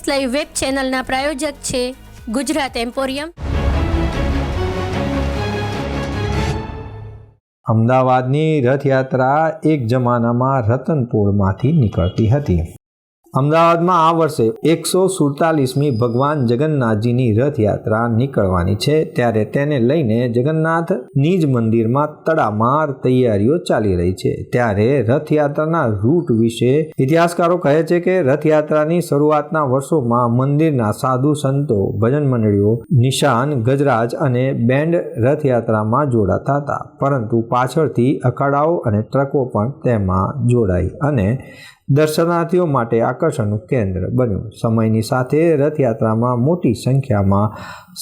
S live web ચેનલના પ્રાયોજક છે Gujarat emporium. અમદાવાદની રથયાત્રા એક જમાનામાં રતનપુરમાંથી નીકળતી હતી. અમદાવાદમાં આ વર્ષે એકસો સુડતાલીસમી ભગવાન જગન્નાથજીની રથયાત્રા નીકળવાની છે. ત્યારે તેને લઈને જગન્નાથ નિજ મંદિરમાં તડામાર તૈયારીઓ ચાલી રહી છે. ત્યારે રથયાત્રાના રૂટ વિશે ઇતિહાસકારો કહે છે કે રથયાત્રાની શરૂઆતના વર્ષોમાં મંદિરના સાધુ સંતો, ભજન મંડળીઓ, નિશાન, ગજરાજ અને બેન્ડ રથયાત્રામાં જોડાતા હતા. પરંતુ પાછળથી અખાડાઓ અને ટ્રકો પણ તેમાં જોડાઈ અને દર્શનાર્થીઓ માટે આકર્ષણનું કેન્દ્ર બન્યું. સમયની સાથે રથયાત્રામાં મોટી સંખ્યામાં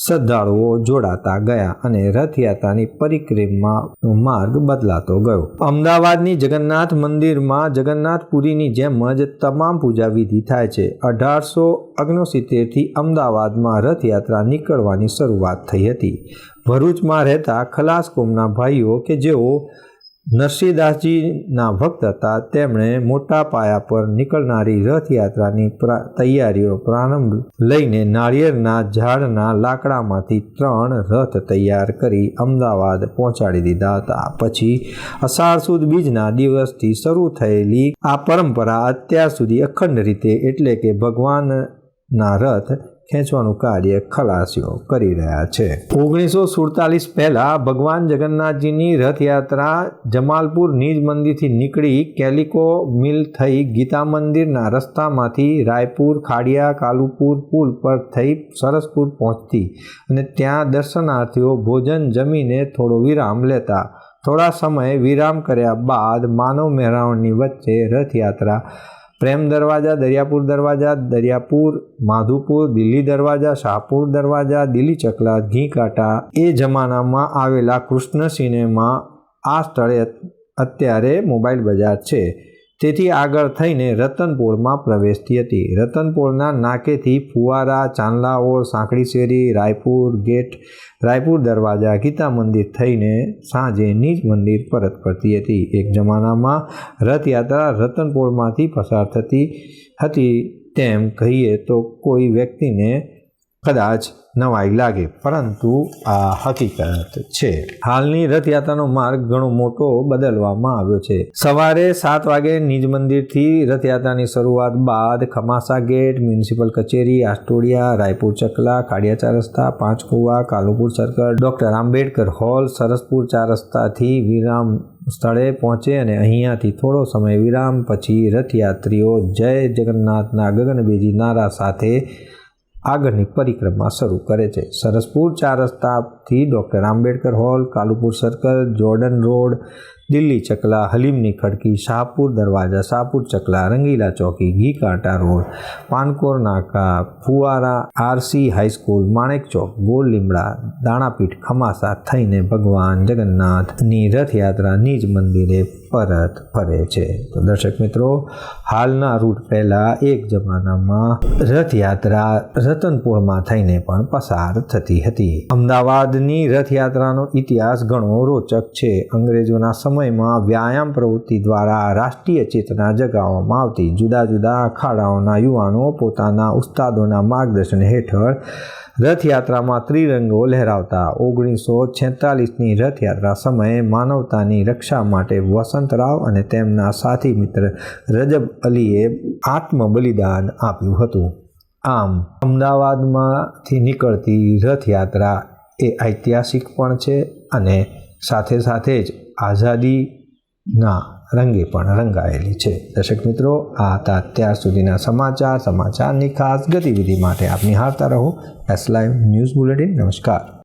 શ્રદ્ધાળુઓ જોડાતા ગયા અને રથયાત્રાની પરિક્રમાનો માર્ગ બદલાતો ગયો. અમદાવાદની જગન્નાથ મંદિરમાં જગન્નાથપુરીની જેમ જ તમામ પૂજા વિધિ થાય છે. અઢારસો ઓગણસિત્તેરથી અમદાવાદમાં રથયાત્રા નીકળવાની શરૂઆત થઈ હતી. ભરૂચમાં રહેતા ખલાસ કોમના ભાઈઓ કે જેઓ નરસિંહદાસજીના ભક્ત હતા, તેમણે મોટા પાયા પર નીકળનારી રથયાત્રાની તૈયારીઓ પ્રારંભ લઈને નાળિયેરના ઝાડના લાકડામાંથી ત્રણ રથ તૈયાર કરી અમદાવાદ પહોંચાડી દીધા હતા. પછી અષાઢ સુદ બીજના દિવસથી શરૂ થયેલી આ પરંપરા અત્યાર સુધી અખંડ રીતે એટલે કે ભગવાનના રથ ખેંચવાનું કાર્ય ખલાસીઓ કરી રહ્યા છે. ઓગણીસો સુડતાલીસ પહેલાં ભગવાન જગન્નાથજીની રથયાત્રા જમાલપુર નિજ મંદિરથી નીકળી કેલિકો મિલ થઈ ગીતા મંદિરના રસ્તામાંથી રાયપુર, ખાડિયા, કાલુપુર પુલ પર થઈ સરસપુર પહોંચતી અને ત્યાં દર્શનાર્થીઓ ભોજન જમીને થોડો વિરામ લેતા. થોડા સમય વિરામ કર્યા બાદ માનવ મહેરાવણની વચ્ચે રથયાત્રા પ્રેમ દરવાજા, દરિયાપુર દરવાજા, દરિયાપુર, માધુપુર, દિલ્હી દરવાજા, શાહપુર દરવાજા, દિલ્હી ચકલા ઘી કાંટા એ જમાનામાં આવેલા કૃષ્ણ સિનેમા આ સ્થળે અત્યારે મોબાઈલ બજાર છે. તેથી આગળ થઈને રતનપોળમાં પ્રવેશતી હતી. રતનપોળના નાકેથી ફુવારા, ચાંદલાઓળ, સાંકળીશેરી, રાયપુર ગેટ, રાયપુર દરવાજા, ગીતા મંદિર થઈને સાંજે નિજ મંદિર પરત ફરતી હતી. એક જમાનામાં રથયાત્રા રતનપોળમાંથી પસાર થતી હતી તેમ કહીએ તો કોઈ વ્યક્તિને કદાચ નવાઈ લાગે, પરંતુ આ હકીકત છે. હાલની રથયાત્રાનો માર્ગ ઘણો મોટો બદલવામાં આવ્યો છે. સવારે સાત વાગે નિજ મંદિરથી રથયાત્રાની શરૂઆત બાદ ખમાસા ગેટ, મ્યુનિસિપલ કચેરી, આસ્ટોડિયા, રાયપુર ચકલા ચાર રસ્તા, Panchkuva, Kalupur circle doctor Ambedkar hall Saraspur ચાર રસ્તાથી વિરામ સ્થળે પહોંચે અને અહીંયાથી થોડો સમય વિરામ પછી રથયાત્રીઓ જય જગન્નાથના ગગનબેજી નારા સાથે આગળની પરિક્રમા શરૂ કરે છે. સરસપુર ચાર રસ્તાથી doctor Ambedkar hall, Kalupur circle, Jordan road Delhi Chakla, હલીમની ખડકી, શાહપુર દરવાજા, શાહપુર ચકલા, રંગીલા ચોકી ઘી કાંટા road, Pankor Naka, Fuvara, RC high school, Manek ચોક ગોળ લીમડા દાણાપીઠ ખમાસા થઈને ભગવાન જગન્નાથની રથયાત્રા નિજ મંદિરે પરત ફરે છે. તો દર્શક મિત્રો, હાલના રૂટ પહેલાં એક જમાનામાં રથયાત્રા રતનપુરમાં થઈને પણ પસાર થતી હતી. અમદાવાદની રથયાત્રાનો ઇતિહાસ ઘણો રોચક છે. અંગ્રેજોના સમયમાં વ્યાયામ પ્રવૃત્તિ દ્વારા રાષ્ટ્રીય ચેતના જગાવવામાં આવતી. જુદા જુદા અખાડાઓના યુવાનો પોતાના ઉસ્તાદોના માર્ગદર્શન હેઠળ રથયાત્રામાં ત્રિરંગો લહેરાવતા. ઓગણીસો છેતાલીસની રથયાત્રા સમયે માનવતાની રક્ષા માટે વસંતરાવ અને તેમના સાથી મિત્ર રજબ અલીએ આત્મ બલિદાન આપ્યું હતું. આમ, અમદાવાદમાંથી નીકળતી રથયાત્રા એ ઐતિહાસિક પણ છે અને સાથે સાથે જ આઝાદીના રંગે પણ રંગાયેલી છે. દર્શક મિત્રો, આ હતા અત્યાર સુધીના સમાચાર. સમાચારની ખાસ ગતિવિધિ માટે આપ નિહાળતા રહો. એસ લાઈવ ન્યૂઝ બુલેટિન નમસ્કાર.